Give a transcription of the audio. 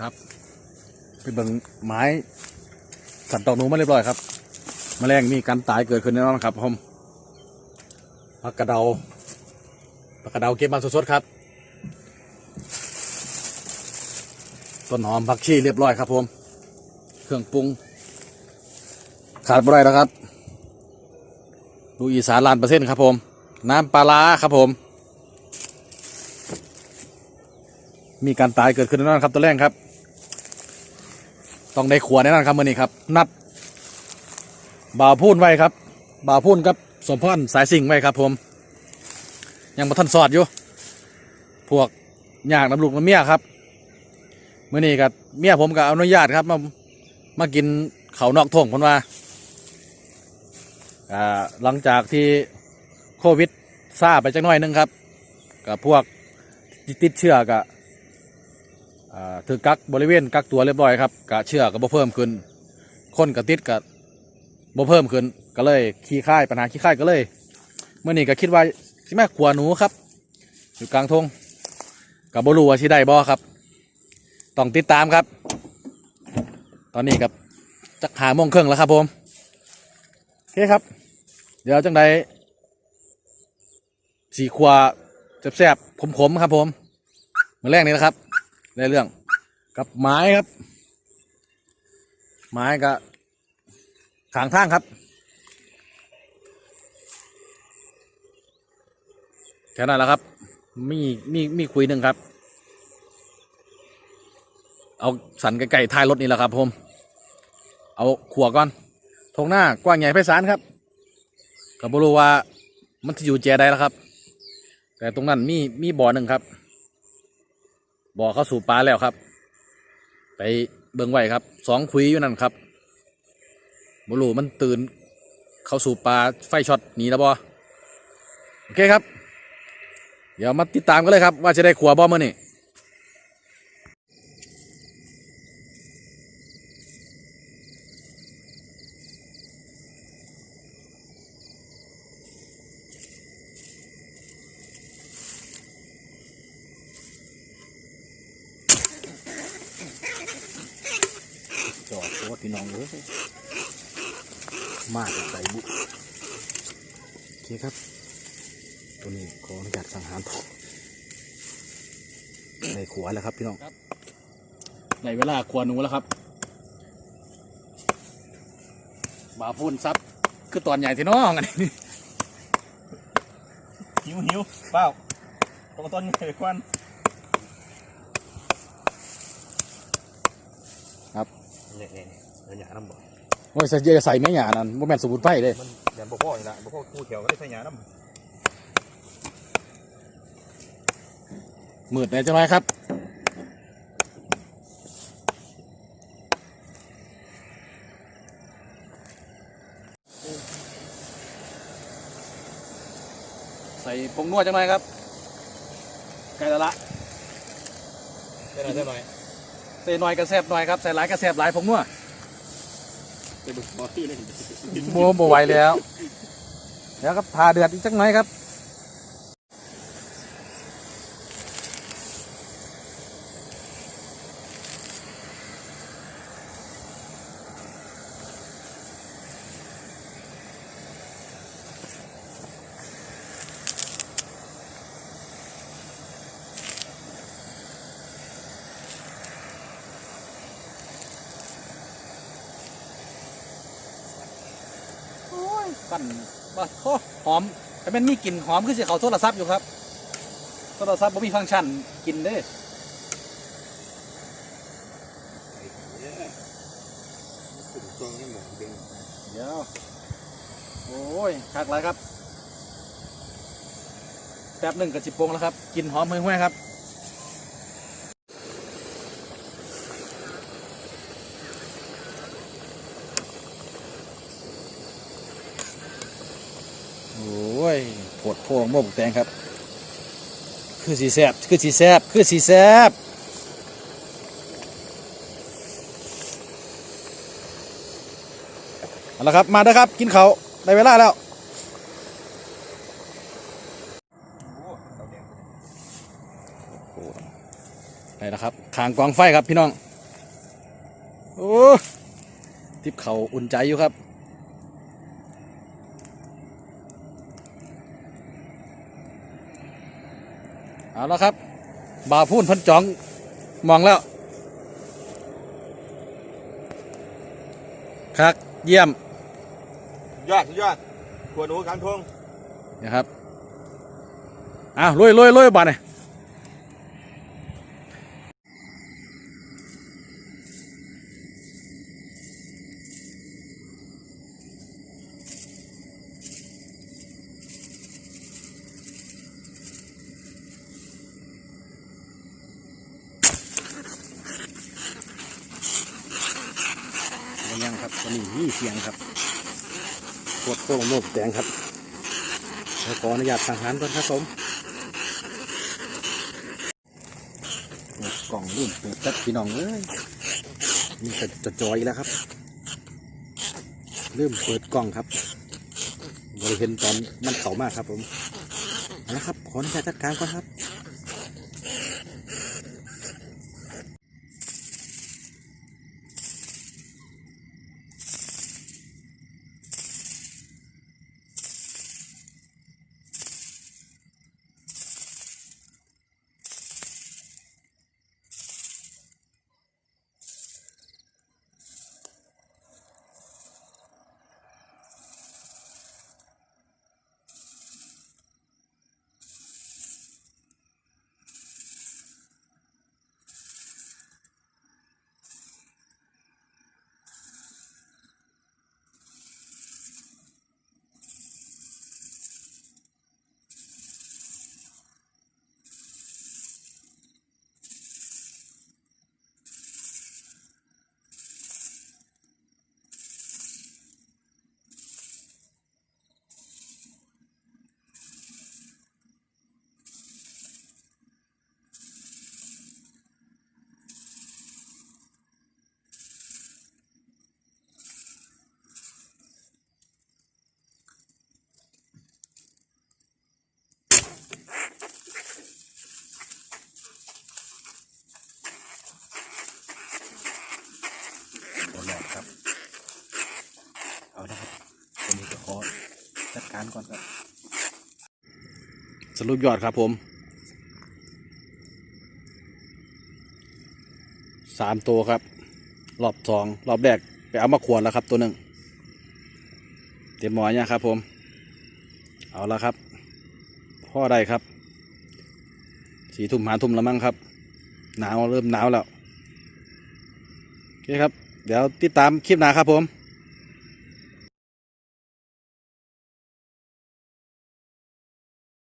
ครับไปเบิ่งไม้สัตว์ตอกหนูมาเรียบร้อยครับแมลงมีการตายเกิดขึ้นแน่นอนครับผมผักกระเดาผักกระเดาเก็บมาสดๆครับ ต้นหอมผักชีเรียบร้อยครับ ผม เครื่องปรุง ขาดบ่ได้แล้วครับดูอีสานลานเปอร์เซ็นต์ครับ ผม น้ำปลาร้าครับผม มีการตายเกิดขึ้นแน่นอนครับตัวแรกครับ ต้องได้ขวดแน่นอนครับมื่อนี้ครับ นัดบ่าวพูนไว้ครับบ่าวพูนกับสมพรสายสิ่งไว้ครับ ผม ยังมาทันสอดอยู่ พวกอยากน้ำลูกน้ำเมียครับมื่อนี้กับเมียผมกับอนุญาตครับ มามากินเขานอกท่งผมว่าหลังจากที่โควิดซาไปจักหน่อยนึงครับกับพวกติดเชื้อกับ ถือกักบริเวณกักตัวเรียบร้อยครับกะเชื่อก็บ่เพิ่มขึ้น คนกะติดกะบ่เพิ่มขึ้นก็เลยขี้ค่ายปัญหาขี้ค่ายก็เลยเมื่อนี้ก็คิดว่าสิแม่ขวหนูครับ อยู่กลางทงกับบรูว่าสิได้บ่ครับ ต้องติดตามครับ ตอนนี้กับจักหาโมงครึ่งแล้วครับผมโอเคครับ เดี๋ยวจังใดสีขวแซ่บๆขมๆครับผมมือแรกนี้นะครับ ในเรื่อง กับไม้ครับ ไม้กับขางทางครับแค่นั้นแหละครับ มีมีมีคุยหนึ่งครับ เอาสันไก่ท้ายรถนี่แหละครับผม เอาขัวก่อนทงหน้ากว้างใหญ่ไพศาลครับกับบรู้ว่ามันจะอยู่แจใดแล้วครับ แต่ตรงนั้นมีมีบ่อหนึ่งครับ บ่อเข้าสู่ปลาแล้วครับ ไปเบิ่งไว้ครับสองคุยอยู่นั่นครับบรูมันตื่น เข้าสู่ปลาไฟช็อตหนีแล้วบอโอเคครับ เดี๋ยวมาติดตามกันเลยครับ ว่าจะได้ขัวบอเมื่อนี่ ดโคตรพี่น้องเลยมากใจบุโอเคครับ ตัวนี้ขออนุญาตสังหารพอในขวแล้วครับพี่น้องครับในเวลาขวหนูแล้วครับบาพูนซับคือตอนใหญ่ที่น้องอันนี้หิวหิวเปล่าตรงต้นใหญ่ควันครับเนี่ยเนี่ยเนี่ยหยาน้ำบ่โอ้ยใส่เยอะใส่ไม่หยานั่นโมแมนสมุนไพรเลยมันแดนบ่พ่อนี่ละบ่พ่อคู่เขียวก็ได้ใส่หยาน้มืดแน่จังไรครับ ใส่ผงนวดจังไรครับไก่ละละำได้หน่อยได้หน่อยใส่หน่อยกระแซบหน่อยครับใส่หลายกระแซบหลายผงนวด ไปบึกบอที่เลยโมโมไหวแล้ว แล้วครับทาเดือดอีกสักหน่อยครับ ปั่นว่าโอ้หอมแต่เป็นมีกลิ่นหอมคือสิเขาโทรศัพท์อยู่ครับโทรศัพท์ผมมีฟังก์ชันกินเด้เดี๋ยวโอ้ยคักหลายครับแป๊บหนึ่งกับสิบโปงแล้วครับ กินหอมห่วยๆครับ โอ้ ปวดโพงโมกแตงครับ คือสีแซบคือสีแซบคือสีแซบเอาละครับ มาเด้อครับ กินเขาได้เวลาแล้วได้แล้วครับคางกองไฟครับพี่น้อง โอ้ทิปเขาอุ่นใจอยู่ครับ เอาแล้วครับบ่าวพูนเพันจองมองแล้วครับเยี่ยม ยอดยอดขวดหนูกลางทงนะครับอ้าวลุยลุยลุยบาดเนี่ย ยังครับตอนนี้มีเสียงครับโคตรโค้งโลกแดงครับแล้วขออนุญาตสังหารก่อนครับผมกล่องรุ่นเปิดจัดพี่น้องเอ้ยนี่จะจะจอยแล้วครับ เริ่มเปิดกล่องครับบริเห็นตอนมันเข่ามากครับผมเอาละครับขออนุญาตจัดการก่อนครับ หมดแล้วครับ เอาละครับวันนี้จะขอจัด ก่อนครับ สรุปยอดครับผมสามตัวครับ รอบสองรอบแรกไปเอามาขวนแล้วครับ ตัวหนึ่งเตรียมหมอเนี่ยครับ ผม เอาละครับพ่อได้ครับสีทุ่มหาทุ่มแล้วมั้งครับ หนาวเริ่มหนาวแล้วโอเคครับ เดี๋ยวติดตามคลิปหน้าครับผม